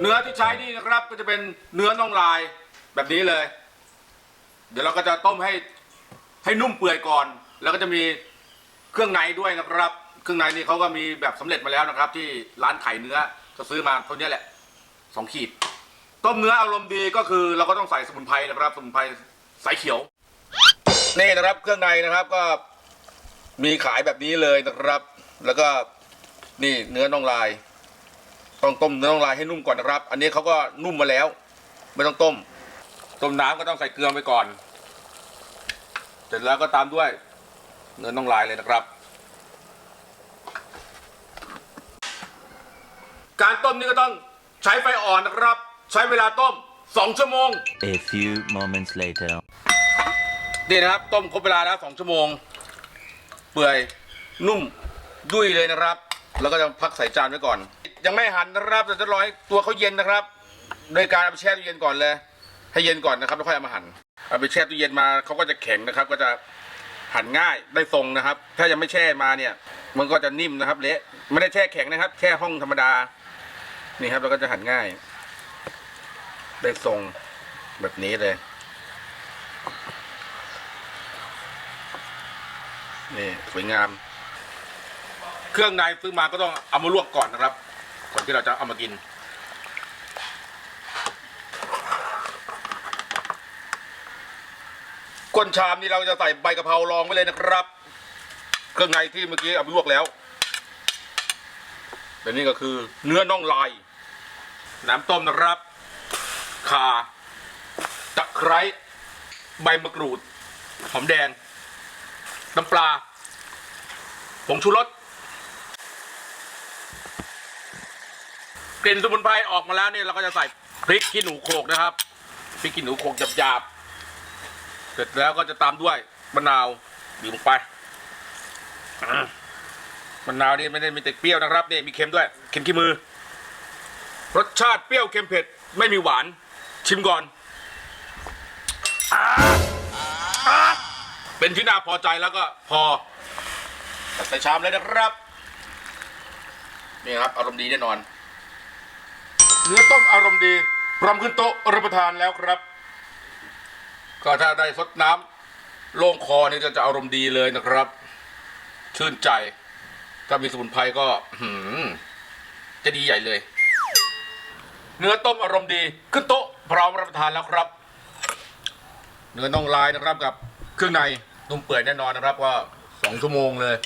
เนื้อที่ใช้นี่นะครับก็จะเป็นเนื้อน่องลายแบบนี้เลย เดี๋ยวเราก็จะต้มให้ให้นุ่มเปื่อยก่อน แล้วก็จะมีเครื่องในด้วยนะครับ เครื่องในนี่เขาก็มีแบบสำเร็จมาแล้วนะครับ ที่ร้านขายเนื้อจะซื้อมาเท่านี้แหละสองขีด ต้มเนื้ออารมณ์ดีก็คือเราก็ต้องใส่สมุนไพรนะครับ สมุนไพรสายเขียว นี่นะครับ เครื่องในนะครับก็มีขายแบบนี้เลยนะครับ แล้วก็นี่เนื้อน่องลาย ต้องต้มเนื้อน่องลายให้นุ่มก่อนนะครับ อันนี้เขาก็นุ่มมาแล้ว ไม่ต้องต้ม ต้มน้ำก็ต้องใส่เกลือไปก่อน เสร็จแล้วก็ตามด้วย เนื้อน่องลายเลยนะครับ การต้มนี่ก็ต้องใช้ไฟอ่อนนะครับ ใช้เวลาต้ม2ชั่วโมง A few moments later. นี่นะครับ ต้มครบเวลาแล้วสองชั่วโมง เปื่อยนุ่ม ดุยเลยนะครับ แล้วก็จะพักใส่จานไว้ก่อน ยังไม่หั่นนะครับแต่จะรอให้ตัวเขาเย็นนะครับ โดยการเอาไปแช่ตู้เย็นก่อนเลย ให้เย็นก่อนนะครับแล้วค่อยเอามาหั่นเอาไปแช่ตู้เย็นมาเขาก็จะแข็งนะครับ ก็จะหั่นง่ายได้ทรงนะครับ ถ้ายังไม่แช่มาเนี่ย มันก็จะนิ่มนะครับเละไม่ได้แช่แข็งนะครับ แช่ห้องธรรมดานี่ครับแล้วก็จะหั่นง่าย ได้ทรงแบบนี้เลยนี่สวยงาม เครื่องในซื้อมาก็ต้องเอามาลวกก่อนนะครับ ก่อนที่เราจะเอามากิน ก้นชามนี่เราจะใส่ใบกะเพรารองไว้เลยนะครับ เครื่องในที่เมื่อกี้เอาไปลวกแล้วแต่นี่ก็คือเนื้อน่องลาย น้ำต้มนะครับข่าตะไคร้ใบมะกรูด หอมแดง น้ำปลาผงชูรส กลิ่นสมุนไพรออกมาแล้วเนี่ยเราก็จะใส่พริกขี้หนูโขกนะครับพริกขี้หนูโขกหยาบๆเสร็จแล้วก็จะตามด้วยมะนาวบีบลงไปมะนาวนี่ไม่ได้มีแต่เปรี้ยวนะครับนี่มีเค็มด้วยเค็มขี้มือ รสชาติเปรี้ยวเค็มเผ็ดไม่มีหวาน ชิมก่อนเป็นที่น่าพอใจแล้วก็พอตัดใส่ชามเลยนะครับ นี่ครับ อารมณ์ดีแน่นอน เนื้อต้มอารมณ์ดีพร้อมขึ้นโต๊ะรับประทานแล้วครับ ก็ถ้าได้ซดน้ำโล่งคอนี่ก็จะอารมณ์ดีเลยนะครับ ชื่นใจ ถ้ามีสมุนไพรก็หืจะดีใหญ่เลย เนื้อต้มอารมณ์ดี ขึ้นโต๊ะพร้อมรับประทานแล้วครับ เนื้อน่องลายนะครับกับเครื่องในนุ่มเปื่อยแน่นอนนะครับว่าสองชั่วโมงเลย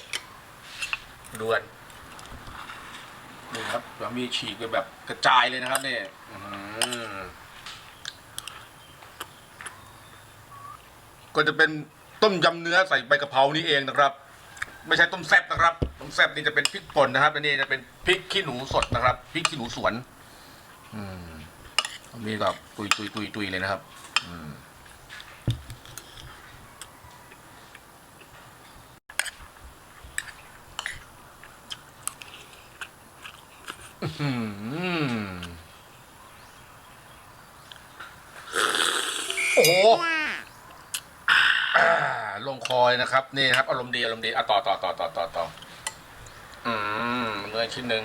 ดูกัน นี่ครับเรามีฉีกไปแบบกระจายเลยนะครับเนี่ยก็จะเป็นต้มยำเนื้อใส่ใบกะเพรานี่เองนะครับ ไม่ใช่ต้มแซ่บนะครับต้มแซ่บนี่จะเป็นพริกป่นนะครับอันนี้จะเป็นพริกขี้หนูสดนะครับพริกขี้หนูสวน อืมนี่ก็ตุยตุยตุยตุยเลยนะครับ อืม โอ้โหลงคอยนะครับ นี่ครับ อารมณ์ดีอารมณ์ดีอะต่อต่อต่อต่อต่อต่ออืมเนื้อชิ้นหนึ่ง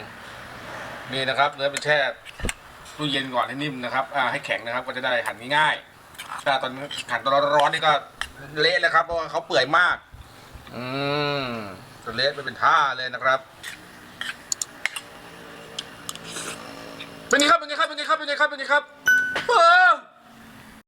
นี่นะครับ เนื้อเป็นแช่ตู้เย็นก่อนให้นิ่มนะครับ อ่า ให้แข็งนะครับ ก็จะได้หั่นง่ายๆถ้าตอนหั่นตอนร้อนๆนี่ก็เละเลยครับ เพราะว่าเขาเปื่อยมาก อืมจะเละไปเป็นท่าเลยนะครับ เป็นไงครับเป็นไงครับเป็นไงครับเป็นไงครับเป็นไงครับเฮ้